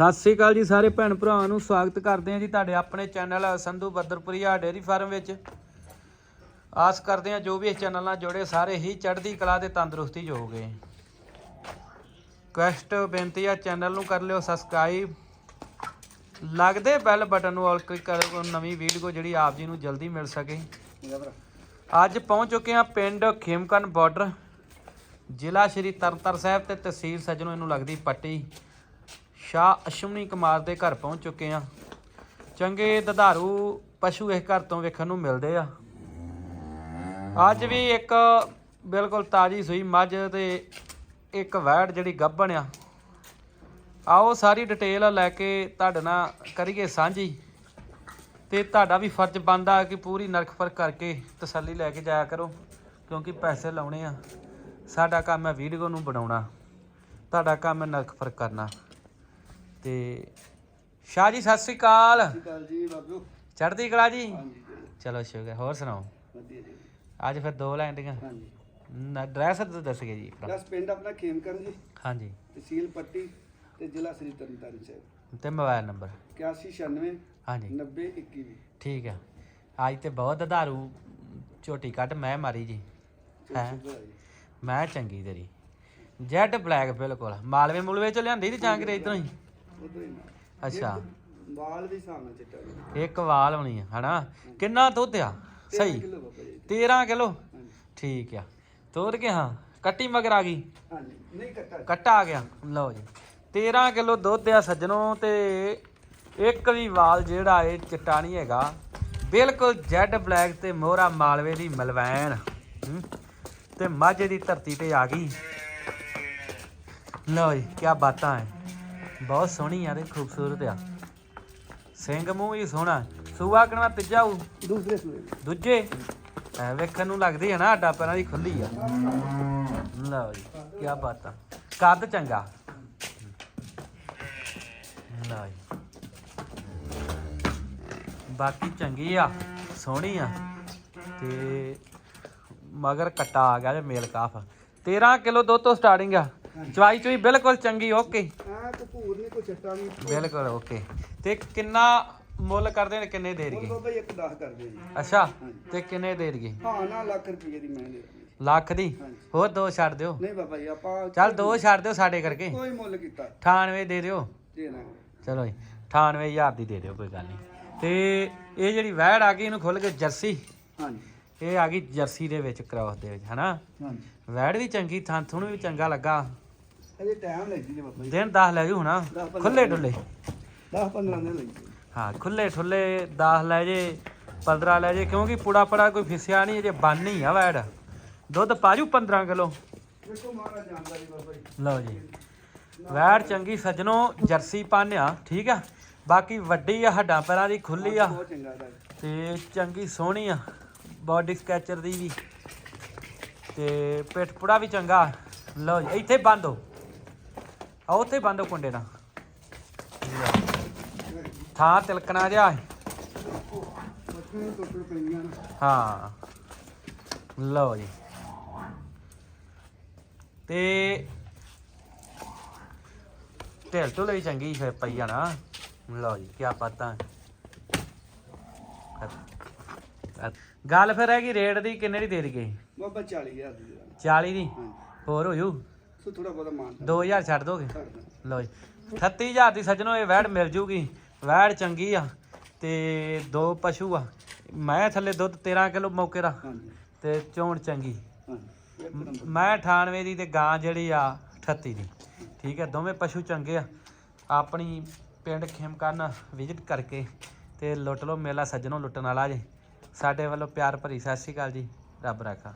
ਸਤਿ ਸ੍ਰੀ ਅਕਾਲ ਜੀ ਸਾਰੇ ਭੈਣ ਭਰਾਵਾਂ ਨੂੰ ਸਵਾਗਤ ਕਰਦੇ ਹਾਂ ਜੀ ਤੁਹਾਡੇ ਆਪਣੇ channel Sandhu Badarpuria dairy farm ਵਿੱਚ। ਆਸ ਕਰਦੇ ਹਾਂ ਜੋ ਵੀ ਇਸ ਚੈਨਲ ਨਾਲ ਜੁੜੇ ਸਾਰੇ ਹੀ ਚੜ੍ਹਦੀ ਕਲਾ ਤੇ ਤੰਦਰੁਸਤੀ ਹੋਗੇ ਕੁਐਸਟ ਬੇਨਤੀ ਆ ਚੈਨਲ ਨੂੰ ਕਰ ਲਿਓ ਸਬਸਕ੍ਰਾਈਬ ਲੱਗਦੇ ਬੈਲ ਬਟਨ ਨੂੰ ਔਲ ਕਲਿੱਕ ਕਰੋ ਨਵੀਂ ਵੀਡੀਓ ਜਿਹੜੀ ਆਪ ਜੀ ਨੂੰ ਜਲਦੀ ਮਿਲ ਸਕੇ। ਅੱਜ ਪਹੁੰਚ ਚੁੱਕੇ ਹਾਂ ਪਿੰਡ ਖੇਮਕਨ ਬਾਰਡਰ ਜ਼ਿਲ੍ਹਾ ਸ਼੍ਰੀ ਤਰਨਤਾਰਨ ਸਾਹਿਬ ਤੇ ਤਹਿਸੀਲ ਸਜਣੋ ਇਹਨੂੰ ਲੱਗਦੀ ਪੱਟੀ। ਸ਼ਾਹ ਅਸ਼ਵਨੀ ਕੁਮਾਰ ਦੇ ਘਰ ਪਹੁੰਚ ਚੁੱਕੇ ਆ ਚੰਗੇ ਦਧਾਰੂ ਪਸ਼ੂ ਇਸ ਘਰ ਤੋਂ ਵੇਖਣ ਨੂੰ ਮਿਲਦੇ ਆ। ਅੱਜ ਵੀ ਇੱਕ ਬਿਲਕੁਲ ਤਾਜੀ ਸੂਈ ਮੱਝ ਤੇ ਇੱਕ ਵੈੜ ਜਿਹੜੀ ਗੱਭਣ ਆ। ਆਓ ਸਾਰੀ ਡਿਟੇਲ ਲੈ ਕੇ ਤੁਹਾਡੇ ਨਾਲ ਕਰੀਏ ਸਾਂਝੀ। ਤੇ ਤੁਹਾਡਾ ਵੀ ਫਰਜ਼ ਬਣਦਾ ਕਿ ਪੂਰੀ ਨਰਕ ਫ਼ਰਕ ਕਰਕੇ ਤਸੱਲੀ ਲੈ ਕੇ ਜਾਇਆ ਕਰੋ, ਕਿਉਂਕਿ ਪੈਸੇ ਲਾਉਣੇ ਆ। ਸਾਡਾ ਕੰਮ ਹੈ ਵੀਡੀਓ ਨੂੰ ਬਣਾਉਣਾ, ਤੁਹਾਡਾ ਕੰਮ ਹੈ ਨਰਕ ਪਰ ਕਰਨਾ। ਤੇ ਸ਼ਾਹ ਜੀ ਸਤਿ ਸ੍ਰੀ ਅਕਾਲ। ਕਾਲ ਜੀ ਬਾਬੂ ਚੜ੍ਹਦੀ ਕਲਾ ਜੀ? ਹਾਂਜੀ ਚਲੋ ਸ਼ੁਕਰ ਹੋਰ ਸੁਣਾਓ? ਵਧੀਆ ਜੀ। ਅੱਜ ਫਿਰ ਦੋ ਲੈਂਡੀਆਂ ਹਾਂਜੀ। ਐਡਰੈਸ ਤਾਂ ਦੱਸਗੇ ਜੀ। ਦਸ ਪਿੰਡ ਆਪਣਾ ਖੇਮਕਰਨ ਜੀ। ਹਾਂਜੀ। ਤਹਿਸੀਲ ਪੱਟੀ ਤੇ ਜ਼ਿਲ੍ਹਾ ਸ੍ਰੀ ਤਰਨਤਾਰਨ ਸਾਹਿਬ। ਤੇ ਮੋਬਾਈਲ ਨੰਬਰ। 8196 ਹਾਂਜੀ। 90 21 ਠੀਕ ਆ ਅੱਜ ਤੇ ਬਹੁਤ ਧਾਰੂ ਝੋਟੀ ਕੱਟ ਮੈਂ ਮਾਰੀ ਜੀ। ਹੈ? ਮੈਂ ਚੰਗੀ ਤੇਰੀ। ਜੈਡ ਬਲੈਕ ਬਿਲਕੁਲ। ਮਾਲਵੇ ਮੁਲਵੇ ਚ ਲਿਆਂਦੀ ਤੇ ਜਾਂ ਕਿ ਇਧਰੋਂ ਹੀ? ਉਧਰ ਹੀ ਅੱਛਾ। ਵਾਲ ਵੀ ਸਾਹਮਣੇ ਚਿੱਟਾ ਜੀ ਇੱਕ ਵਾਲ ਹੋਣੀ ਆ ਹਨਾ? ਕਿੰਨਾ ਦੁੱਧ ਆ ਸਹੀ। ਕਿਲੋ ਬਾਬਾ ਜੀ। 13 ਕਿਲੋ? ਠੀਕ ਆ। ਤੋਰ ਕੇ ਹਾਂ। ਕੱਟੀ ਮਗਰ ਆ ਗਈ? ਹਾਂਜੀ। ਨਹੀਂ ਕੱਟਾ ਕੱਟਾ ਆ ਗਿਆ। ਲਓ ਜੀ। 13 ਕਿਲੋ ਦੁੱਧ ਆ ਸੱਜਣੋ ਤੇ ਇੱਕ ਵੀ ਵਾਲ ਜਿਹੜਾ ਇਹ ਚਿੱਟਾ ਨਹੀਂ ਹੈਗਾ। ਬਿਲਕੁਲ ਜੈਡ ਬਲੈਕ ਤੇ ਮੋਹਰਾ ਮਾਲਵੇ ਦੀ ਮਲਵੈਣ। ਹੂੰ, ਤੇ ਮਾਝੇ ਦੀ ਧਰਤੀ ਤੇ ਆ ਗਈ। ਲਓ ਜੀ ਕੀ ਬਾਤਾਂ ਹੈ ਬਹੁਤ ਸੋਹਣੀ ਆ ਤੇ ਖੂਬਸੂਰਤ ਆ। ਸਿੰਘ ਮੂੰਹ ਹੀ ਸੋਹਣਾ। ਸੂਆ ਕਣਵਾ ਤੀਜਾ ਹੋਊ? ਦੂਸਰੇ ਸੂਏ। ਦੂਜੇ? ਐ ਵੇਖਣ ਨੂੰ ਲੱਗਦੀ ਹੈ ਨਾ ਅੱਡਾ ਪੈਰਾਂ ਦੀ ਖੁੱਲੀ ਆ। ਲਓ ਜੀ ਕੀ ਬਾਤ ਆ। ਕੱਦ ਚੰਗਾ। ਲਓ ਜੀ। ਬਾਕੀ ਚੰਗੀ ਆ ਸੋਹਣੀ ਆ। ਤੇ ਮਗਰ ਕੱਟਾ ਆ ਗਿਆ ਜੇ ਮੇਲ ਕਾਫ। 13 ਕਿਲੋ ਦੁੱਧ ਤੋਂ ਸਟਾਰਟਿੰਗ ਆ। ਚਵਾਈ ਚੋਈ ਬਿਲਕੁਲ ਚੰਗੀ ਓਕੇ। ਨਹੀਂ ਕੋਈ ਚਿੱਟਾ ਨਹੀਂ ਬਿਲਕੁਲ ਓਕੇ। ਤੇ ਕਿੰਨਾ ਮੁੱਲ ਕਰਦੇ ਨੇ ਕਿੰਨੇ ਦੇ ਉਹ ਦੇਣਗੇ ਬਾਬਾ ਜੀ ਇੱਕ 10 ਕਰਦੇ ਜੀ। ਅੱਛਾ ਤੇ ਕਿੰਨੇ ਦੇ ਦੇਣਗੇ? ਹਾਂ ਨਾ ਲੱਖ ਰੁਪਏ ਦੀ ਮੈਂ ਦੇ। ਲੱਖ ਦੀ? ਹਾਂਜੀ। ਹੋਰ ਦੋ ਛੱਡ ਦਿਓ। ਨਹੀਂ ਬਾਬਾ ਜੀ ਆਪਾਂ ਚੱਲ ਦੋ ਛੱਡ ਦਿਓ ਸਾਡੇ ਕਰਕੇ। ਕੋਈ ਮੁੱਲ ਕੀਤਾ। 98 ਦੇ ਦਿਓ। ਚਲੋ ਜੀ 98000 ਦੀ ਦੇ ਦਿਓ ਕੋਈ ਗੱਲ ਨਹੀਂ। ਤੇ ਇਹ ਜਿਹੜੀ ਵੈੜ ਆ ਗਈ ਇਹਨੂੰ ਖੁੱਲ ਕੇ ਜਰਸੀ। ਹਾਂਜੀ। ਇਹ ਆ ਗਈ ਜਰਸੀ ਦੇ ਵਿੱਚ ਕ੍ਰਾਸ ਦੇ ਵਿੱਚ ਹਨਾ? ਹਾਂਜੀ। ਵੈੜ ਵੀ ਚੰਗੀ ਥਾਂ ਥੁਣ ਵੀ ਚੰਗਾ ਲੱਗਾ। ਅਜੇ ਟਾਈਮ ਲੱਗਦੀ ਜੀ ਬਾਬਾ ਜੀ। ਦਿਨ 10 ਲੈ ਜੂ ਪੰਦਰਾਂ ਖੁੱਲੇ ਡੁੱਲੇ 10 15 ਦਿਨ ਲੱਗਦੇ ਹਾਂ ਖੁੱਲੇ ਠੁੱਲੇ 10 ਲੈ ਜੇ 15 ਲੈ ਜੇ ਕਿਉਂਕਿ ਪੁੜਾ ਪੜਾ ਕੋਈ ਫਿਸਿਆ ਨਹੀਂ ਅਜੇ ਬੰਨ ਹੀ ਆ ਵੈੜ। ਦੁੱਧ ਪਾਜੂ 15 ਕਿਲੋ? ਦੇਖੋ ਮਹਾਰਾਜ ਜਾਣਦਾ ਜੀ ਬਾਬਾ ਜੀ। ਲਓ ਜੀ। ਵੈੜ ਚੰਗੀ ਸੱਜਣੋ ਜਰਸੀ ਪਾਨਿਆ ਠੀਕ ਆ? ਬਾਕੀ ਵੱਡੀ ਆ ਹੱਡਾਂ ਪੈਰਾਂ ਦੀ ਖੁੱਲੀ ਆ। ਤੇ ਚੰਗੀ ਸੋਹਣੀ ਆ ਬਾਡੀ ਸਕੈਚਰ ਦੀ ਵੀ। ਤੇ ਪਿੱਠ ਪੁੜਾ ਵੀ ਚੰਗਾ। ਲਓ ਜੀ ਇੱਥੇ ਬੰਦ ਹੋ ਆ ਉੱਥੇ ਬੰਦ ਹੋ ਕੁੰਡੇ ਨਾਲ ਥਾਂ ਤਿਲਕਣਾ ਜਿਹਾ ਹਾਂ। ਲਓ ਜੀ। ਤੇ ਢੇਲ ਢੁਲ ਵੀ ਚੰਗੀ ਫਿਰ ਪਈ ਨਾ ਲਓ ਜੀ ਕੀ ਪਤਾ ਗੱਲ ਫਿਰ ਹੈਗੀ ਰੇਟ ਦੀ ਕਿੰਨੇ ਦੀ ਦੇ ਦਈਏ? ਬਾਬਾ 40000 ਦੀ ਦੇ ਦਾਂਗੇ। 40 ਦੀ? ਹੋਰ ਹੋ ਜੂ? ਸੋ ਥੋੜਾ ਬਹੁਤਾ ਮਾਨ 2000 ਛੱਡ ਦੋਗੇ। ਲਓ ਜੀ। 38000 ਦੀ ਸੱਜਣੋ ਇਹ ਵੈੜ ਮਿਲ ਜੂਗੀ। ਵੈੜ ਚੰਗੀ ਆ ਤੇ ਦੋ ਪਸ਼ੂ ਆ। ਮੈਂ ਥੱਲੇ ਦੁੱਧ 13 ਕਿਲੋ ਮੌਕੇ ਦਾ ਤੇ ਚੋਣ ਚੰਗੀ। ਮੈਂ 98 ਦੀ ਤੇ ਗਾਂ ਜਿਹੜੀ ਆ 38 ਦੀ। ਠੀਕ ਹੈ ਦੋਵੇਂ ਪਸ਼ੂ ਚੰਗੇ ਆ। ਆਪਣੀ ਪਿੰਡ ਖੇਮਕਰਨ ਵਿਜ਼ਿਟ ਕਰਕੇ ਤੇ ਲੁੱਟ ਲਓ ਮੇਲਾ ਸੱਜਣੋਂ ਲੁੱਟਣ ਵਾਲਾ ਜੇ। ਸਾਡੇ ਵੱਲੋਂ ਪਿਆਰ ਭਰੀ ਸਤਿ ਸ਼੍ਰੀ ਅਕਾਲ ਜੀ। ਰੱਬ ਰਾਖਾ।